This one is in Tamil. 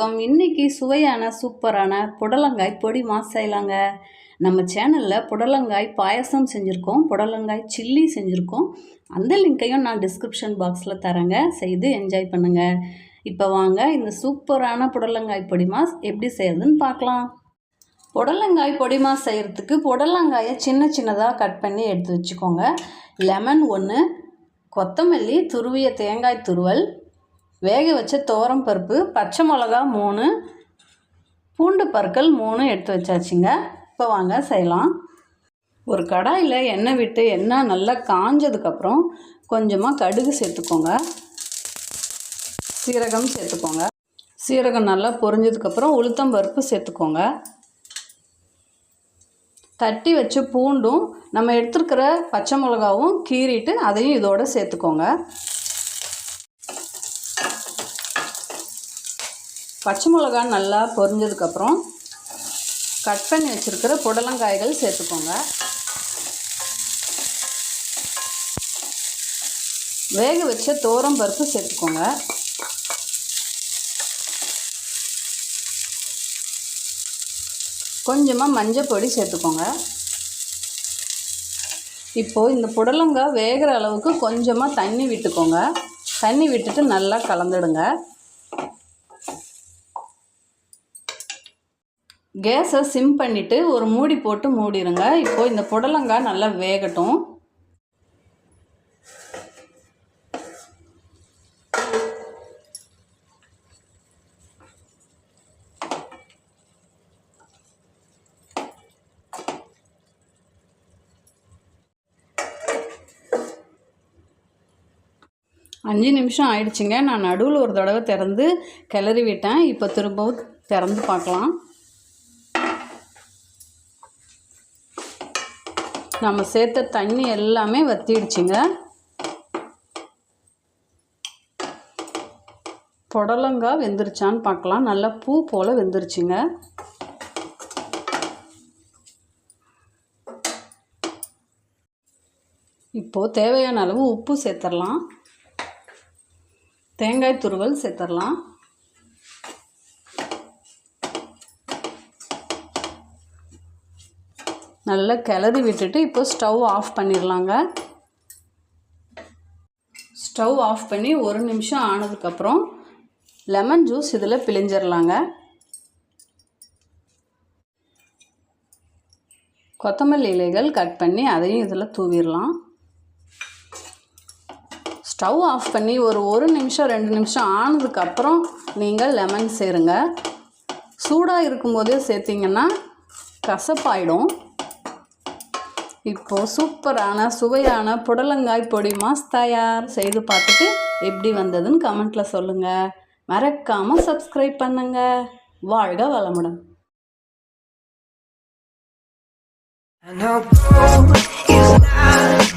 வணக்கம். இன்றைக்கி சுவையான சூப்பரான புடலங்காய் பொடி மாஸ் செய்யலாங்க. நம்ம சேனலில் புடலங்காய் பாயசம் செஞ்சுருக்கோம் புடலங்காய் சில்லி செஞ்சுருக்கோம். அந்த லிங்க்கையும் நான் டிஸ்கிரிப்ஷன் பாக்ஸில் தரேங்க. செய்து என்ஜாய் பண்ணுங்கள் இப்போ வாங்க இந்த சூப்பரான புடலங்காய் பொடி மாஸ் எப்படி செய்யறதுன்னு பார்க்கலாம். புடலங்காய் பொடி மாஸ் செய்கிறதுக்கு புடலங்காயை சின்ன சின்னதாக கட் பண்ணி எடுத்து வச்சுக்கோங்க. லெமன் ஒன்று கொத்தமல்லி துருவிய தேங்காய் துருவல் வேக வச்ச துவரம் பருப்பு பச்சை மிளகா மூணு பூண்டு பற்கள் மூணு எடுத்து வச்சாச்சுங்க. இப்போ வாங்க செய்யலாம். ஒரு கடாயில் எண்ணெய் விட்டு எண்ணெய் நல்லா காஞ்சதுக்கப்புறம் கொஞ்சமாக கடுகு சேர்த்துக்கோங்க. சீரகம் சேர்த்துக்கோங்க. சீரகம் நல்லா பொரிஞ்சதுக்கப்புறம் உளுத்தம் பருப்பு சேர்த்துக்கோங்க. தட்டி வச்ச பூண்டும் நம்ம எடுத்துருக்கிற பச்சை மிளகாவும் கீறிட்டு அதையும் இதோடு சேர்த்துக்கோங்க. பச்சை மிளகா நல்லா பொரிஞ்சதுக்கப்புறம் கட் பண்ணி வச்சுருக்கிற புடலங்காய்கள் சேர்த்துக்கோங்க. வேக வச்ச தோரம் பருப்பு சேர்த்துக்கோங்க. கொஞ்சமாக மஞ்சள் பொடி சேர்த்துக்கோங்க. இப்போது இந்த புடலங்காய் வேகிற அளவுக்கு கொஞ்சமாக தண்ணி விட்டுக்கோங்க. தண்ணி விட்டுட்டு நல்லா கலந்துடுங்க. கேஸை சிம் பண்ணிவிட்டு ஒரு மூடி போட்டு மூடிடுங்க இப்போது இந்த புடலங்காய் நல்லா வேகட்டும். அஞ்சு நிமிஷம் ஆயிடுச்சுங்க. நான் நடுவில் ஒரு தடவை திறந்து கிளறி விட்டேன் இப்போ திரும்பவும் திறந்து பார்க்கலாம். நம்ம சேர்த்த தண்ணி எல்லாமே வத்திடுச்சுங்க. புடலங்காய் வெந்துருச்சான்னு பார்க்கலாம். நல்லா பூ போல் வெந்துருச்சுங்க. இப்போது தேவையான அளவு உப்பு சேர்த்துடலாம் தேங்காய் துருவல் சேர்த்துடலாம் நல்லா கிளறி விட்டுட்டு இப்போ ஸ்டவ் ஆஃப் பண்ணிடலாங்க. ஸ்டவ் ஆஃப் பண்ணி ஒரு நிமிஷம் ஆனதுக்கப்புறம் லெமன் ஜூஸ் இதில் பிழிஞ்சிடலாங்க. கொத்தமல்லி இலைகள் கட் பண்ணி அதையும் இதில் தூவிடலாம். ஸ்டவ் ஆஃப் பண்ணி ஒரு ஒரு நிமிஷம் ரெண்டு நிமிஷம் ஆனதுக்கப்புறம் நீங்கள் லெமன் சேருங்க. சூடாக இருக்கும்போதே சேர்த்திங்கன்னா கசப்பாயிடும். இப்போது சூப்பரான சுவையான புடலங்காய் பொடி மாஸ் தயார் செய்து பார்த்துட்டு எப்படி வந்ததுன்னு கமெண்ட்டில் சொல்லுங்கள் மறக்காமல் சப்ஸ்கிரைப் பண்ணுங்கள் வாழ்க வளமுடன். I know gold is